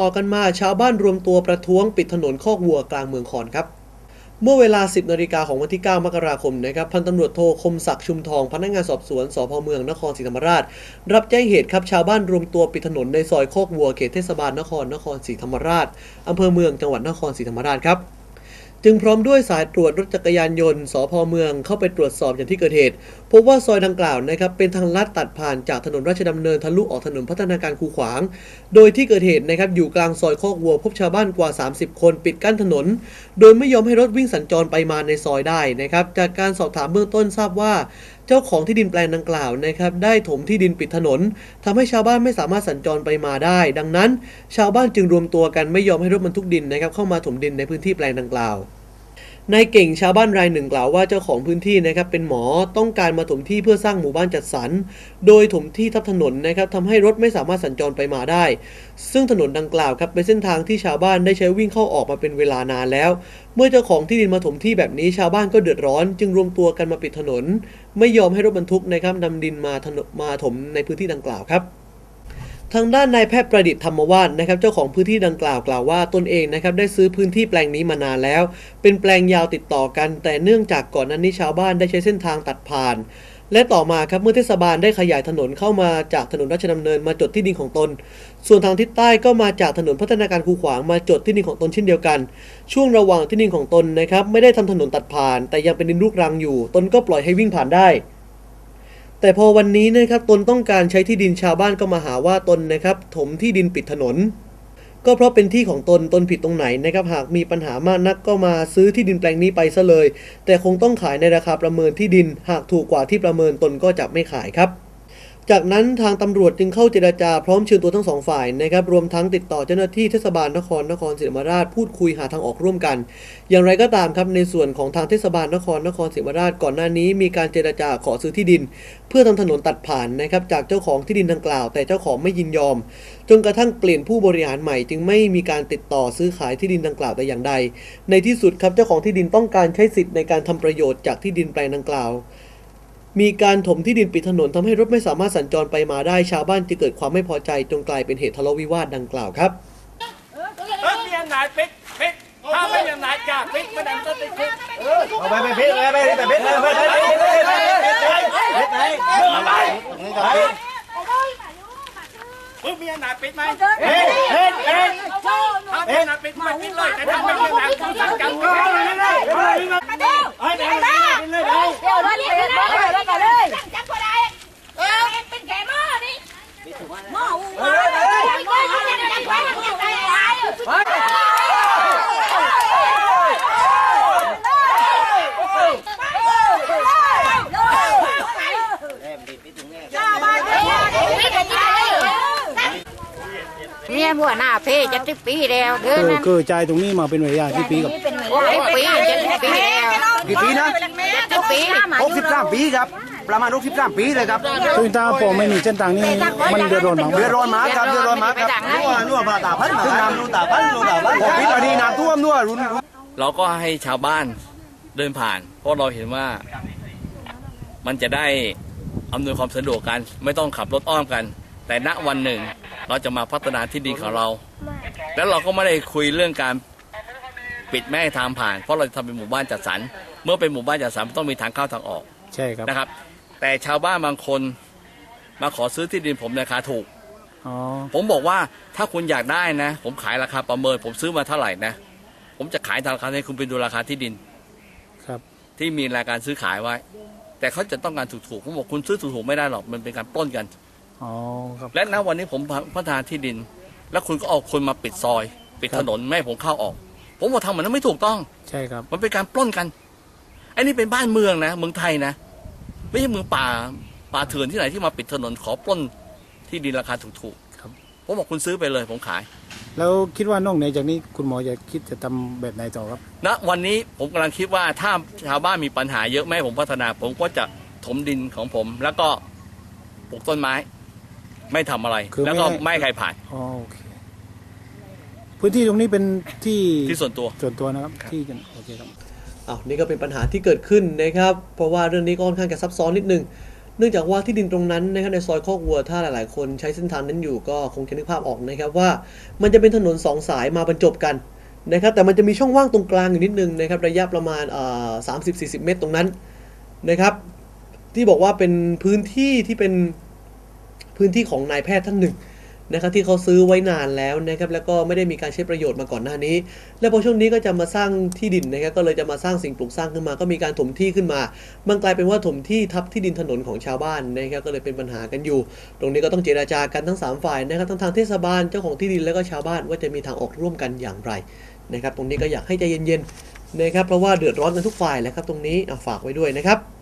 ต่อกันมาชาวบ้านรวมตัวประท้วงปิดถนนคอกวัวกลางเมืองคอนครับ เมื่อเวลา 10นาฬิกาของวันที่ 9 มกราคมนะครับพันตำรวจโทคมศักดิ์ชุมทอง พนักงานสอบสวนสพเมืองนครศรีธรรมราช รับแจ้งเหตุครับชาวบ้านรวมตัวปิดถนนในซอยโคกวัวเขตเทศบาลนครนครศรีธรรมราชอำเภอเมืองจังหวัดนครศรีธรรมราชครับ จึงพร้อมด้วยสายตรวจรถจักรยานยนต์สพเมืองเข้าไปตรวจสอบอย่างที่เกิดเหตุ พบว่าซอยดังกล่าวนะครับเป็นทางลัดตัดผ่านจากถนนราชดำเนินทะลุออกถนนพัฒนาการคูขวาง โดยที่เกิดเหตุนะครับอยู่กลางซอยคอกวัวพบชาวบ้านกว่า 30 คนปิดกั้นถนน โดยไม่ยอมให้รถวิ่งสัญจรไปมาในซอยได้นะครับจากการสอบถามเบื้องต้นทราบว่า เจ้าของที่ดินแปลงดังกล่าวนะครับได้ถมที่ดินปิดถนนทำให้ชาวบ้านไม่สามารถสัญจรไปมาได้ ดังนั้น ชาวบ้านจึงรวมตัวกันไม่ยอมให้รถบรรทุกดินนะครับเข้ามาถมดินในพื้นที่แปลงดังกล่าว นายเก่งชาวบ้านรายหนึ่งกล่าวว่าเจ้าของพื้นที่นะครับเป็นหมอต้องการมาถมที่เพื่อสร้างหมู่บ้านจัดสรร โดยถมที่ทับถนนนะครับทำให้รถไม่สามารถสัญจรไปมาได้ ซึ่งถนนดังกล่าวครับเป็นเส้นทางที่ชาวบ้านได้ใช้วิ่งเข้าออกมาเป็นเวลานานแล้ว เมื่อเจ้าของที่ดินมาถมที่แบบนี้ชาวบ้านก็เดือดร้อน จึงรวมตัวกันมาปิดถนน ไม่ยอมให้รถบรรทุกนะครับนำดินมาถนนมาถมในพื้นที่ดังกล่าวครับ ทางด้านนายแพทย์ประดิษฐ์ธรรมวาสนะครับเจ้าของพื้นที่ดังกล่าวกล่าวว่าตนเองนะครับได้ซื้อพื้นที่แปลงนี้มานานแล้ว เป็นแปลงยาวติดต่อกัน แต่เนื่องจากก่อนนั้นนี้ชาวบ้านได้ใช้เส้นทางตัดผ่าน และต่อมาครับเมื่อเทศบาลได้ขยายถนนเข้ามาจากถนนราชดำเนินมาจดที่ดินของตน ส่วนทางทิศใต้ก็มาจากถนนพัฒนาการคูขวางมาจดที่ดินของตนเช่นเดียวกัน ช่วงระหว่างที่ดินของตนนะครับไม่ได้ทำถนนตัดผ่าน แต่ยังเป็นดินลูกรังอยู่ ตนก็ปล่อยให้วิ่งผ่านได้ แต่พอวันนี้นะครับตนต้องการใช้ที่ดินชาวบ้านก็มาหาว่าตนนะครับ ถมที่ดินปิดถนน ก็เพราะเป็นที่ของตนตนผิดตรงไหนนะครับ หากมีปัญหามากนักก็มาซื้อที่ดินแปลงนี้ไปซะเลย แต่คงต้องขายในราคาประเมินที่ดิน หากถูกกว่าที่ประเมินตนก็จะไม่ขายครับ จากนั้นทางตำรวจจึงเข้าเจรจาพร้อมเชิญตัวทั้งสองฝ่ายนะครับรวมทั้งติดต่อเจ้าหน้าที่เทศบาลนครนครศรีธรรมราชพูดคุยหาทางออกร่วมกัน อย่างไรก็ตามครับในส่วนของทางเทศบาลนครนครศรีธรรมราชก่อนหน้านี้ มีการเจรจาขอซื้อที่ดิน เพื่อทำถนนตัดผ่านนะครับจากเจ้าของที่ดินดังกล่าว แต่เจ้าของไม่ยินยอม จนกระทั่งเปลี่ยนผู้บริหารใหม่ จึงไม่มีการติดต่อซื้อขายที่ดินดังกล่าวแต่อย่างใด ในที่สุดครับเจ้าของที่ดินต้องการใช้สิทธิ์ในการทำประโยชน์จากที่ดินแปลงดังกล่าว มีการถมที่ดินปิดถนนทำให้รถไม่สามารถสัญจรไปมาได้ชาวบ้านจึงเกิดความไม่พอใจจนกลายเป็นเหตุทะเลาะวิวาทดังกล่าวครับเออมีอันไหนปิดปิดถ้าไม่มีอันไหนจะปิดไม่ได้ก็ติดคุกเอาไปไปพิษไปไปไปพิษเลยไปไปไปไปไปพิษไหนอะไรไปมึงมีอันไหนปิดไหมเฮ้ยเฮ้ยเฮ้ยถ้ามีอันไหนปิดไม่ปิดเลยแต่ถ้าไม่มีอันไหนกูสั่งกันก็ได้เลย เลยเฮ้ยไปไปไปเลยเดี๋ยวรถเลยรถเลยรถก่อนเลยจับก็ได้เออเป็นแกหม้อนี่หม้ออูมาไปไปจับไป เมียบัวหน้าเพ่จะสิบปีแล้วเดินคือนั้นคือใจตรงนี้มาเป็นระยะที่ปีกับโอ้ยปีจะสิบปีแล้วกี่ปีนะจะปีหกสิบสามปีครับ ประมาณหกสิบสามปีเลยครับคือถ้าพอไม่มีเส้นทางนี้มันเดือดร้อนมากเดือดร้อนมากครับเดือดร้อนมากครับนัวนัวมาตาพันมาน้ำนัวตาพันนัวตาพันผมพิษอันนี้น้ำท่วมนัวรุนเราก็ให้ชาวบ้านเดินผ่าน เพราะเราเห็นว่ามันจะได้อำนวยความสะดวกกัน ไม่ต้องขับรถอ้อมกัน แต่ณวันหนึ่ง เราจะมาพัฒนาที่ดินของเรา แล้วเราก็ไม่ได้คุยเรื่องการปิดไม่ให้ทางผ่าน เพราะเราจะทำเป็นหมู่บ้านจัดสรร เมื่อเป็นหมู่บ้านจัดสรรมันต้องมีทางเข้าทางออกใช่ครับนะครับ แต่ชาวบ้านบางคนมาขอซื้อที่ดินผมในราคาถูกอ๋อผมบอกว่าถ้าคุณอยากได้นะ ผมขายราคาประเมิน ผมซื้อมาเท่าไหร่นะ ผมจะขายตามราคาให้คุณไปดูราคาที่ดินครับ ที่มีรายการซื้อขายไว้ แต่เขาจะต้องการถูกๆผมบอกคุณซื้อถูกๆไม่ได้หรอกมันเป็นการปล้นกัน อ๋อครับ และณวันนี้ผมพัฒนาที่ดิน แล้วคุณก็เอาคนมาปิดซอย ปิดถนนไม่ให้ผมเข้าออก ผมบอกทำเหมือนนั้นไม่ถูกต้อง ใช่ครับ มันเป็นการปล้นกันไอ้นี่เป็นบ้านเมืองนะเมืองไทยนะไม่ใช่เมืองป่าป่าเถื่อนที่ไหนที่มาปิดถนนขอปล้นที่ดินราคาถูกๆครับผมบอกคุณซื้อไปเลยผมขาย แล้วคิดว่านอกเหนือจากนี้คุณหมอจะคิดจะทำแบบไหนต่อครับณวันนี้ผมกำลังคิดว่าถ้าชาวบ้านมีปัญหาเยอะไม่ให้ผมพัฒนา ผมก็จะถมดินของผม แล้วก็ปลูกต้นไม้ ไม่ทำอะไร คือไม่แล้วก็ให้ ไม่ให้ใครผ่านอ๋อโอเคพื้นที่ตรงนี้เป็นที่ที่ส่วนตัว ส่วนตัวนะครับที่กันโอเคครับ อ้าวนี่ก็เป็นปัญหาที่เกิดขึ้นนะครับ เพราะว่าเรื่องนี้ก็ค่อนข้างจะซับซ้อนนิดนึง เนื่องจากว่าที่ดินตรงนั้นนะครับในซอยคอกวัวถ้าหลาย ๆ คนใช้เส้นทางนั้นอยู่ก็คงจะนึกภาพออกนะครับว่า มันจะเป็นถนนสองสายมาบรรจบกันนะครับแต่มันจะมีช่องว่างตรงกลางอยู่นิดนึงนะครับระยะประมาณสามสิบสี่สิบเมตรตรงนั้นนะครับที่บอกว่าเป็นพื้นที่ที่เป็น พื้นที่ของนายแพทย์ท่านหนึ่งนะครับที่เขาซื้อไว้นานแล้วนะครับแล้วก็ไม่ได้มีการใช้ประโยชน์มาก่อนหน้านี้ แล้วพอช่วงนี้ก็จะมาสร้างที่ดินนะครับก็เลยจะมาสร้างสิ่งปลูกสร้างขึ้นมา ก็มีการถมที่ขึ้นมา มันกลายเป็นว่าถมที่ทับที่ดินถนนของชาวบ้านนะครับก็เลยเป็นปัญหากันอยู่ ตรงนี้ก็ต้องเจราจากันทั้ง 3 ฝ่ายนะครับทั้งทางเทศบาลเจ้าของที่ดินแล้วก็ชาวบ้านว่าจะมีทางออกร่วมกันอย่างไรนะครับตรงนี้ก็อยากให้ใจเย็นๆนะครับเพราะว่าเดือดร้อนกันทุกฝ่ายแหละครับตรงนี้ฝากไว้ด้วยนะครับ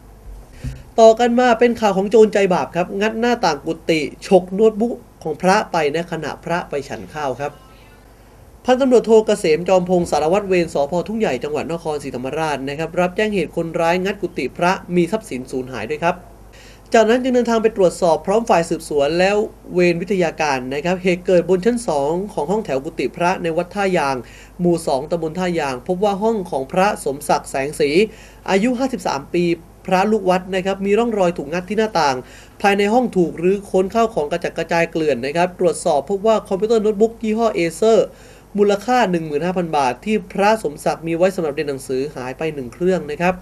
ต่อกันมาเป็นข่าวของโจรใจบาปครับ งัดหน้าต่างกุฏิฉกโน้ตบุ๊กของพระไปในขณะพระไปฉันข้าวครับพันตำรวจโทเกษมจอมพงศ์สารวัตรเวรสพทุ่งใหญ่จังหวัดนครศรีธรรมราชนะครับรับแจ้งเหตุคนร้ายงัดกุฏิพระมีทรัพย์สินสูญหายด้วยครับ จากนั้นจึงเดินทางไปตรวจสอบพร้อมฝ่ายสืบสวนแล้วเวรวิทยาการนะครับเหตุเกิดบนชั้น 2 ของห้องแถวกุฏิพระในวัดท่ายาง หมู่ 2ตำบลท่ายาง พบว่าห้องของพระสมศักดิ์แสงสี อายุ 53 ปี พระลูกวัดนะครับมีร่องรอยถูกงัดที่หน้าต่าง ภายในห้องถูกรื้อค้นข้าวของกระจัดกระจายเกลื่อนนะครับตรวจสอบพบว่าคอมพิวเตอร์โน้ตบุ๊กยี่ห้อเอเซอร์มูลค่า 15,000 บาท ที่พระสมศักดิ์มีไว้สำหรับเรียนหนังสือหายไปหนึ่งเครื่องนะครับ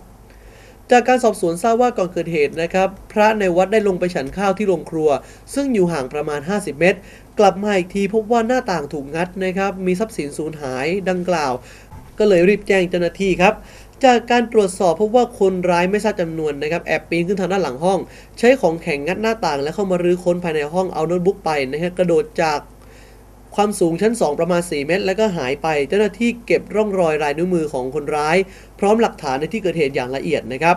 จากการสอบสวนทราบว่าก่อนเกิดเหตุนะครับ พระในวัดได้ลงไปฉันข้าวที่โรงครัว ซึ่งอยู่ห่างประมาณ 50 เมตร กลับมาอีกทีพบว่าหน้าต่างถูกงัดนะครับ มีทรัพย์สินสูญหายดังกล่าว ก็เลยรีบแจ้งเจ้าหน้าที่ครับ จากการตรวจสอบพบว่าคนร้ายไม่ทราบจำนวนนะครับแอบปีนขึ้นทางด้านหลังห้อง ใช้ของแข็งงัดหน้าต่าง และเข้ามารื้อค้นภายในห้องเอาโน้ตบุ๊กไปนะฮะกระโดดจากความสูงชั้น 2 ประมาณ 4 เมตร แล้วก็หายไป เจ้าหน้าที่เก็บร่องรอยลายนิ้วมือของคนร้าย พร้อมหลักฐานในที่เกิดเหตุอย่างละเอียดนะครับ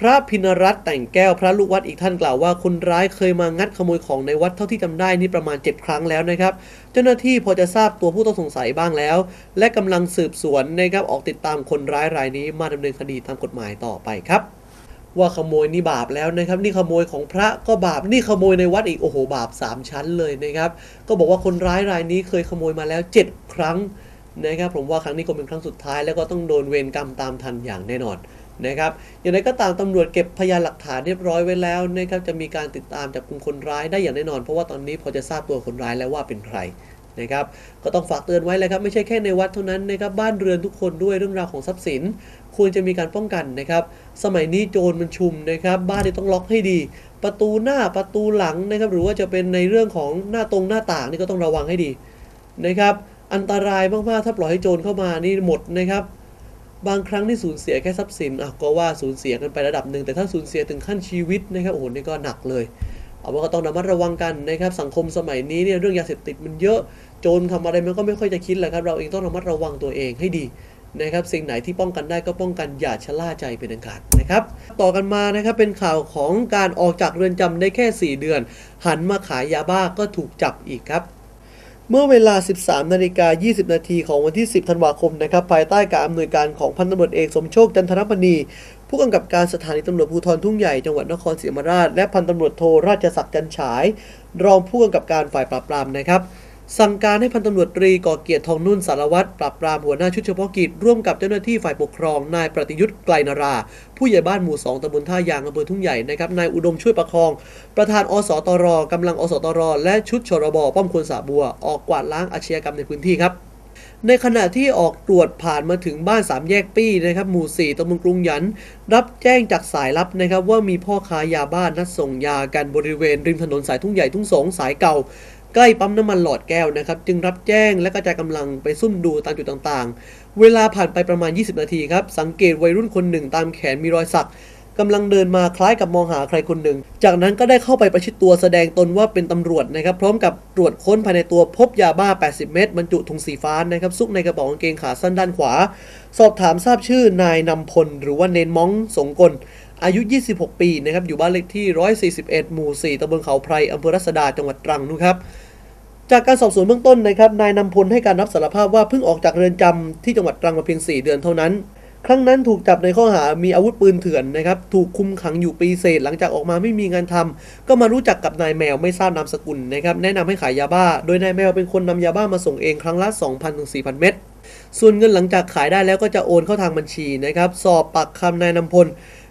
พระพินรัตน์แต่งแก้วพระลูกวัดอีกท่านกล่าวว่าคนร้ายเคยมางัดขโมยของในวัดเท่าที่จำได้นี่ประมาณ 7 ครั้งแล้วนะครับ เจ้าหน้าที่พอจะทราบตัวผู้ต้องสงสัยบ้างแล้ว และกำลังสืบสวนนะครับออกติดตามคนร้ายรายนี้มาดำเนินคดีตามกฎหมายต่อไปครับว่าขโมยนี่บาปแล้วนะครับ นี่ขโมยของพระก็บาปนี่ขโมยในวัดอีกโอ้โหบาปสามชั้นเลยนะครับ ก็บอกว่าคนร้ายรายนี้เคยขโมยมาแล้ว 7 ครั้งนะครับผมว่าครั้งนี้คงเป็นครั้งสุดท้ายแล้วก็ต้องโดนเวรกรรมตามทันอย่างแน่นอน นะครับ อย่างไรก็ตามตำรวจเก็บพยานหลักฐานเรียบร้อยไว้แล้วนะครับจะมีการติดตามจับกลุ่มคนร้ายได้อย่างแน่นอน เพราะว่าตอนนี้พอจะทราบตัวคนร้ายแล้วว่าเป็นใครนะครับก็ต้องฝากเตือนไว้เลยครับไม่ใช่แค่ในวัดเท่านั้นนะครับบ้านเรือนทุกคนด้วยเรื่องราวของทรัพย์สิน ควรจะมีการป้องกันนะครับ สมัยนี้โจรมันชุมนะครับ บ้านนี่ต้องล็อกให้ดี ประตูหน้าประตูหลังนะครับ หรือว่าจะเป็นในเรื่องของหน้าตรงหน้าต่างนี่ก็ต้องระวังให้ดีนะครับ อันตรายมากๆถ้าปล่อยให้โจรเข้ามานี่หมดนะครับ บางครั้งที่สูญเสียแค่ทรัพย์สินอะก็ว่าสูญเสียกันไประดับหนึ่งแต่ถ้าสูญเสียถึงขั้นชีวิตนะครับโอ้โหนี่ก็หนักเลยเอาว่าก็ต้องระมัดระวังกันนะครับสังคมสมัยนี้เนี่ยเรื่องยาเสพติดมันเยอะโจรทำอะไรมันก็ไม่ค่อยจะคิดแหละครับ เราเองต้องระมัดระวังตัวเองให้ดีนะครับสิ่งไหนที่ป้องกันได้ก็ป้องกันอย่าชะล่าใจเป็นอันขาดนะครับต่อกันมานะครับเป็นข่าวของการออกจากเรือนจำได้แค่ 4 เดือน หันมาขายยาบ้าก็ถูกจับอีกครับ เมื่อเวลา 13 นาฬิกา 20 นาทีของวันที่ 10 ธันวาคมนะครับ ภายใต้การอำนวยการของพันตำรวจเอกสมโชคจันทรพณี ผู้กำกับการสถานีตำรวจภูธรทุ่งใหญ่จังหวัดนครศรีธรรมราช และพันตำรวจโทราชศักดิ์จันฉาย รองผู้กำกับการฝ่ายปราบปรามนะครับ สั่งการให้พันตำรวจตรีก่อเกียรติทองนุ่นสารวัตรปราบปรามหัวหน้าชุดเฉพาะกิจร่วมกับเจ้าหน้าที่ฝ่ายปกครองนายประติยุทธ์ไกลนารา ผู้ใหญ่บ้านหมู่ 2ตำบลท่ายางอำเภอทุ่งใหญ่นะครับนายอุดมช่วยประคอง ประธานอสตรกำลังอสตร และชุดชรบป้อมควรสาบัว ออกกวาดล้างอาชญากรรมในพื้นที่ครับในขณะที่ออกตรวจผ่านมาถึงบ้านสามแยกปี้นะครับหมู่ 4ตำบลกรุงหยัน รับแจ้งจากสายลับนะครับว่ามีพ่อค้ายาบ้านนัดส่งยากันบริเวณริมถนนสายทุ่งใหญ่ทุ่งสงสายเก่า ใกล้ปั๊มน้ำมันหลอดแก้วนะครับ จึงรับแจ้งและกระจายกำลังไปซุ่มดูตามจุดต่างๆ เวลาผ่านไปประมาณ 20 นาทีครับ สังเกตวัยรุ่นคนหนึ่งตามแขนมีรอยสักกำลังเดินมาคล้ายกับมองหาใครคนหนึ่ง จากนั้นก็ได้เข้าไปประชิดตัวแสดงตนว่าเป็นตำรวจนะครับ พร้อมกับตรวจค้นภายในตัวพบยาบ้า 80 เม็ดบรรจุถุงสีฟ้านะครับซุกในกระเป๋ากางเกงขาสั้นด้านขวา สอบถามทราบชื่อนายนำพลหรือว่าเนนม้องสงกล อายุ 26 ปีนะครับอยู่บ้านเลขที่ 141 หมู่ 4ตำบลเขาไพรอำเภอรัศดาจังหวัดตรังนะครับจากการสอบสวนเบื้องต้นนะครับนายนำพลให้การรับสารภาพว่าเพิ่งออกจากเรือนจำที่จังหวัดตรังมาเพียง 4 เดือนเท่านั้น ครั้งนั้นถูกจับในข้อหามีอาวุธปืนเถื่อนนะครับถูกคุมขังอยู่ปีเศษ หลังจากออกมาไม่มีงานทำก็มารู้จักกับนายแมวไม่ทราบนามสกุลนะครับแนะนำให้ขายยาบ้า โดยนายแมวเป็นคนนำยาบ้ามาส่งเองครั้งละ 2,000ถึง4,000 เม็ดส่วนเงินหลังจากขายได้แล้วก็จะโอนเข้าทางบัญชีนะครับสอบปากคำนายนำพล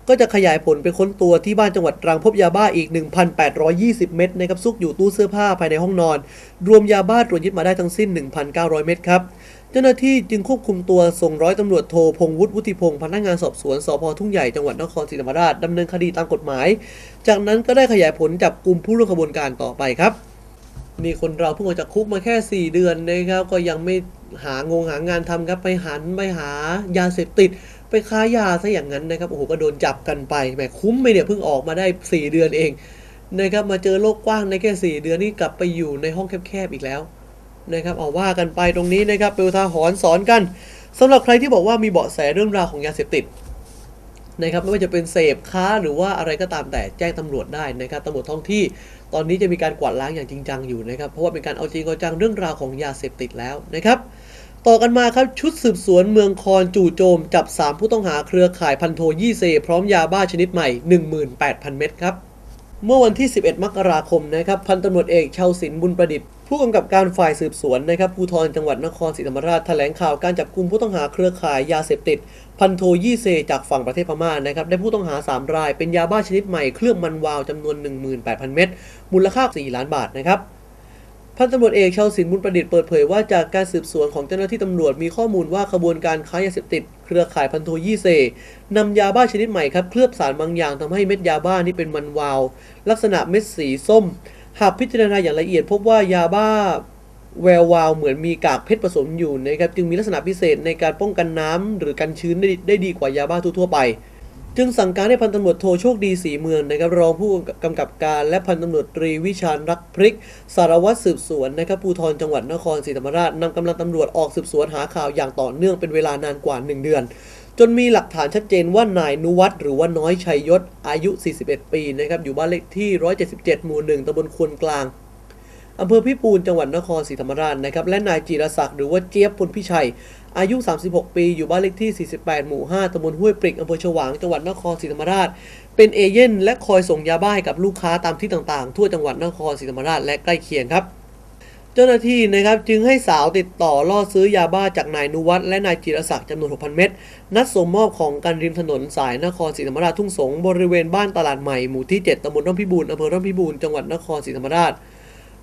ก็จะขยายผลไปค้นตัวที่บ้านจังหวัดตรังพบยาบ้าอีก 1,820 เม็ดนะครับซุกอยู่ตู้เสื้อผ้าภายในห้องนอน รวมยาบ้าตรวจยึดมาได้ทั้งสิ้น 1,900 เม็ดครับเจ้าหน้าที่จึงควบคุมตัวส่งร้อยตำรวจโทพงวุฒิวุฒิพงศ์พนักงานสอบสวนสพทุ่งใหญ่จังหวัดนครศรีธรรมราชดำเนินคดีตามกฎหมาย จากนั้นก็ได้ขยายผลจับกลุ่มผู้ร่วมขบวนการต่อไปครับนี่คนเราเพิ่งออกจากคุกมาแค่ 4 เดือนนะครับ ก็ยังไม่หางงหางานทำครับไปหันไปหายาเสพติด ไปค้ายาซะอย่างนั้นนะครับโอ้โหก็โดนจับกันไปแหมคุ้มไหมเนี่ยเพิ่งออกมาได้ 4 เดือนเองนะครับมาเจอโลกกว้างในแค่ 4 เดือนนี่กลับไปอยู่ในห้องแคบๆอีกแล้วนะครับเอาว่ากันไปตรงนี้นะครับเป็นทาหรณ์สอนกันสำหรับใครที่บอกว่ามีเบาะแสเรื่องราวของยาเสพติดนะครับไม่ว่าจะเป็นเสพค้าหรือว่าอะไรก็ตามแต่แจ้งตำรวจได้นะครับตำรวจท้องที่ตอนนี้จะมีการกวาดล้างอย่างจริงจังอยู่นะครับเพราะว่าเป็นการเอาจริงเอาจังเรื่องราวของยาเสพติดแล้วนะครับ ต่อกันมาครับชุดสืบสวนเมืองคอนจู่โจม จับ 3 ผู้ต้องหาเครือข่ายพันโทยี่เซ พร้อมยาบ้าชนิดใหม่ 18,000 เม็ดครับ เมื่อวันที่ 11 มกราคมนะครับพันตำรวจเอกชาวศิลป์บุญประดิษฐ์ผู้กำกับการฝ่ายสืบสวนนะครับภูธรจังหวัดนครศรีธรรมราชแถลงข่าวการจับกลุ่มผู้ต้องหาเครือข่ายยาเสพติด พันโทยี่เซ จากฝั่งประเทศพม่านะครับได้ผู้ต้องหา 3 รายเป็นยาบ้าชนิดใหม่เคลือบมันวาวจำนวน 18,000 เม็ดมูลค่า 4 ล้านบาทนะครับ พันตำรวจเอกชาวศิลป์บุญประดิษฐ์เปิดเผยว่าจากการสืบสวนของเจ้าหน้าที่ตำรวจมีข้อมูลว่าขบวนการค้ายาเสพติด เครือข่ายพันโทยี่เซนำยาบ้าชนิดใหม่ครับเคลือบสารบางอย่างทำให้เม็ดยาบ้านี่เป็นมันวาว ลักษณะเม็ดสีส้ม หากพิจารณาอย่างละเอียด พบว่ายาบ้าแวววาวเหมือนมีกากเพชรผสมอยู่นะครับจึงมีลักษณะพิเศษในการป้องกันน้ำหรือกันชื้นได้ได้ดีกว่ายาบ้าทั่วๆไป จึงสั่งการให้พันตำรวจโทโชคดีสีเมืองนะครับรองผู้กำกับการและพันตำรวจตรีวิชาญรักพริก สารวัตรสืบสวนนะครับภูธรจังหวัดนครศรีธรรมราชนำกำลังตำรวจออกสืบสวนหาข่าวอย่างต่อเนื่องเป็นเวลานานกว่า 1 เดือน จนมีหลักฐานชัดเจนว่านายนุวัฒน์หรือว่าน้อยชัยยศอายุ 41 ปีนะครับอยู่บ้านเลขที่ 177 หมู่ 1ตำบลควนกลางอำเภอพิปูนจังหวัดนครศรีธรรมราชนะครับและนายจีรศักดิ์หรือว่าเจี๊ยบพลพิชัย อายุ 36 ปี อยู่บ้านเลขที่ 48 หมู่ 5ตำบลห้วยปริกอำเภอฉวาง จังหวัดนครศรีธรรมราช เป็นเอเย่นและคอยส่งยาบ้าให้กับลูกค้าตามที่ต่างๆ ทั่วจังหวัดนครศรีธรรมราชและใกล้เคียงครับ เจ้าหน้าที่นะครับจึงให้สาวติดต่อล่อซื้อยาบ้าจากนายนุวัฒน์และนายจิรศักดิ์จำนวน 6,000 เม็ด นัดส่งมอบของกันริมถนนสายนครศรีธรรมราชทุ่งสงบริเวณบ้านตลาดใหม่หมู่ที่ 7ตำบลร่มพิบูลอำเภอร่มพิบูลจังหวัดนครศรีธรรมราช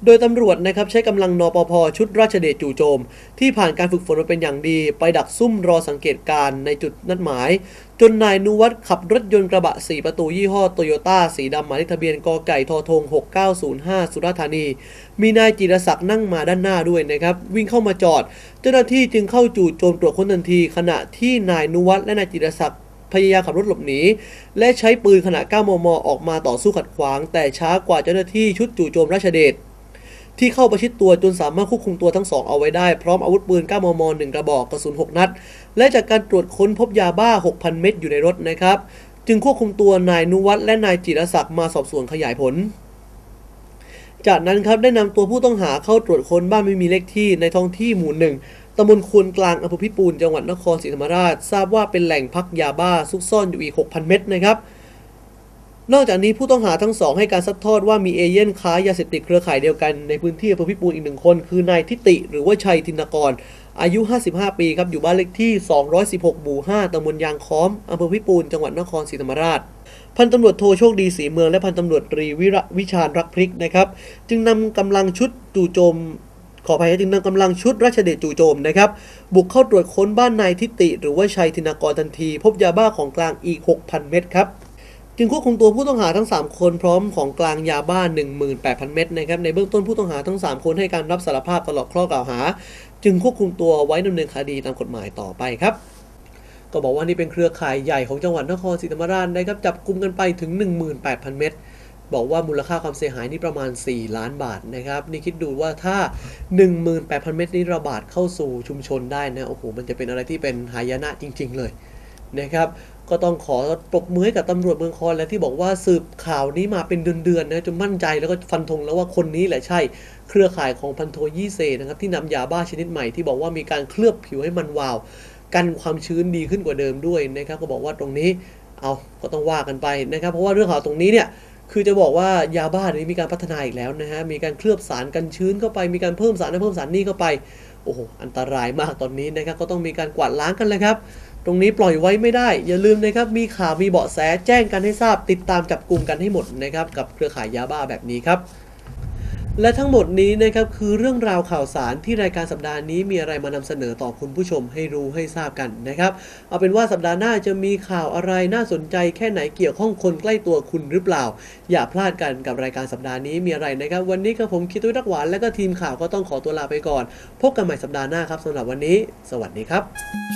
โดยตำรวจนะครับใช้กำลังนปภชุดราชเดชจู่โจม ที่ผ่านการฝึกฝนมาเป็นอย่างดี ไปดักซุ่มรอสังเกตการณ์ในจุดนัดหมาย จนนายนุวัฒน์ขับรถยนต์กระบะ 4 ประตูยี่ห้อโตโยต้าสีดำหมายเลขทะเบียนกไก่ทอทง 6905 สุราษฎร์ธานี มีนายจิรศักดิ์นั่งมาด้านหน้าด้วยนะครับ วิ่งเข้ามาจอด เจ้าหน้าที่จึงเข้าจู่โจมตรวจค้นทันที ขณะที่นายนุวัฒน์และนายจิรศักดิ์พยายามขับรถหลบหนี และใช้ปืนขนาด 9 มม ออกมาต่อสู้ขัดขวาง แต่ช้ากว่าเจ้าหน้าที่ชุดจู่โจมราชเดช ที่เข้าประชิดตัวจนสามารถควบคุมตัวทั้งสองเอาไว้ได้ พร้อมอาวุธปืน 9 มม 1 กระบอกกระสุน 6 นัด และจากการตรวจค้นพบยาบ้า 6,000 เม็ดอยู่ในรถนะครับ จึงควบคุมตัวนายนุวัฒน์และนายจิรศักดิ์มาสอบสวนขยายผล จากนั้นครับได้นำตัวผู้ต้องหาเข้าตรวจค้นบ้านไม่มีเลขที่ในท้องที่หมู่หนึ่งตำบลควนกลางอำเภอพิปูนจังหวัดนครศรีธรรมราช ทราบว่าเป็นแหล่งพักยาบ้าซุกซ่อนอยู่อีก 6,000 เม็ดนะครับ นอกจากนี้ผู้ต้องหาทั้งสองให้การซัดทอดว่ามีเอเย่นค้ายาเสพติดเครือข่ายเดียวกันในพื้นที่อำเภอพิปูนอีกหนึ่งคน คือนายทิติหรือว่าชัยธินกร อายุ 55 ปีครับอยู่บ้านเลขที่ 216 หมู่ 5 ตำบลยางค้อมอำเภอพิปูนจังหวัดนครศรีธรรมราช พันตำรวจโทโชคดีสีเมืองและพันตำรวจตรีวิระวิชาญรักพริกนะครับจึงนำกำลังชุดจู่โจมขออภัยจึงนำกำลังชุดราชเดชจู่โจมนะครับ บุกเข้าตรวจค้นบ้านนายทิติ หรือว่าชัยธินกรทันที พบยาบ้าของกลางอีก 6,000 เม็ดครับ จึงควบคุมตัวผู้ต้องหาทั้ง 3 คนพร้อมของกลางยาบ้า 18,000 เม็ดนะครับในเบื้องต้นผู้ต้องหาทั้ง 3 คนให้การรับสารภาพตลอดข้อกล่าวหา จึงควบคุมตัวไว้ดำเนินคดีตามกฎหมายต่อไปครับก็บอกว่านี่เป็นเครือข่ายใหญ่ของจังหวัดนครศรีธรรมราชนะครับจับกลุ่มกันไปถึง 18,000 เม็ดบอกว่ามูลค่าความเสียหายนี่ประมาณ 4 ล้านบาทนะครับ นี่คิดดูว่าถ้า 18,000 เม็ดนี้ระบาดเข้าสู่ชุมชนได้นะโอ้โหมันจะเป็นอะไรที่เป็นหายนะจริง ๆ เลยนะครับ ก็ต้องขอปรบมือให้กับตำรวจเมืองคอนและที่บอกว่าสืบข่าวนี้มาเป็นเดือนๆนะจนมั่นใจแล้วก็ฟันธงแล้วว่าคนนี้แหละใช่ เครือข่ายของพันโทยี่เซนะครับที่นำยาบ้าชนิดใหม่ที่บอกว่ามีการเคลือบผิวให้มันวาว กันความชื้นดีขึ้นกว่าเดิมด้วยนะครับก็บอกว่าตรงนี้เอาก็ต้องว่ากันไปนะครับ เพราะว่าเรื่องข่าวตรงนี้เนี่ยคือจะบอกว่ายาบ้านี้มีการพัฒนาอีกแล้วนะฮะมีการเคลือบสารกันชื้นเข้าไปมีการเพิ่มสารนั้นเพิ่มสารนี่เข้าไป โอ้โหอันตรายมากตอนนี้นะครับก็ต้องมีการกวาดล้างกันเลยครับ ตรงนี้ปล่อยไว้ไม่ได้ อย่าลืมนะครับมีข่าวมีเบาะแสแจ้งกันให้ทราบ ติดตามจับกลุ่มกันให้หมดนะครับกับเครือข่ายยาบ้าแบบนี้ครับ และทั้งหมดนี้นะครับคือเรื่องราวข่าวสารที่รายการสัปดาห์นี้มีอะไรมานำเสนอต่อคุณผู้ชมให้รู้ให้ทราบกันนะครับ เอาเป็นว่าสัปดาห์หน้าจะมีข่าวอะไรน่าสนใจแค่ไหนเกี่ยวข้องคนใกล้ตัวคุณหรือเปล่า อย่าพลาดกันกับรายการสัปดาห์นี้มีอะไรนะครับ วันนี้กับผมคิดตุ้ยรักหวานและก็ทีมข่าวก็ต้องขอตัวลาไปก่อน พบกันใหม่สัปดาห์หน้าครับสำหรับวันนี้ สวัสดีครับ